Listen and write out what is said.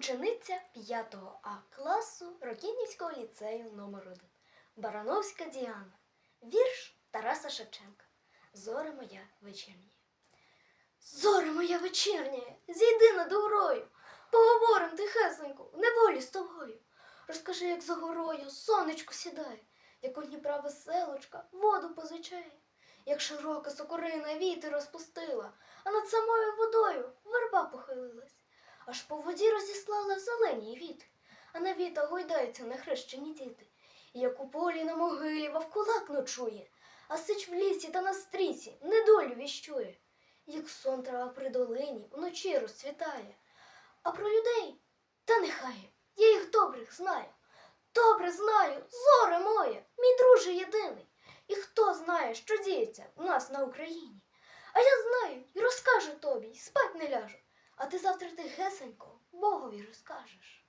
учениця 5 А класу Рокінівського ліцею номер 1 Барановська Діана. Вірш Тараса Шевченка. Зоре моя вечірня. Зоре моя вечірня, зійди над горою, поговорим тихесенько, в неволі з тобою. Розкажи, як за горою сонечко сідає, як у Дніпра веселочка воду позичає, як широка сокорина вітер розпустила, а над самою водою. Аж по воді розіслала зелені віти, а на віта гойдаються нехрещені діти. І як у полі на могилі вовкулак ночує, а сич в лісі та на стрісі недолю віщує, як сон трава при долині вночі розцвітає. А про людей та нехай, я їх добрих знаю. Добре знаю, зоре моє, мій друже єдиний. І хто знає, що діється у нас на Україні. А я знаю і розкажу тобі, й спать не ляжу. А ти завтра тихесенько Богові розкажеш.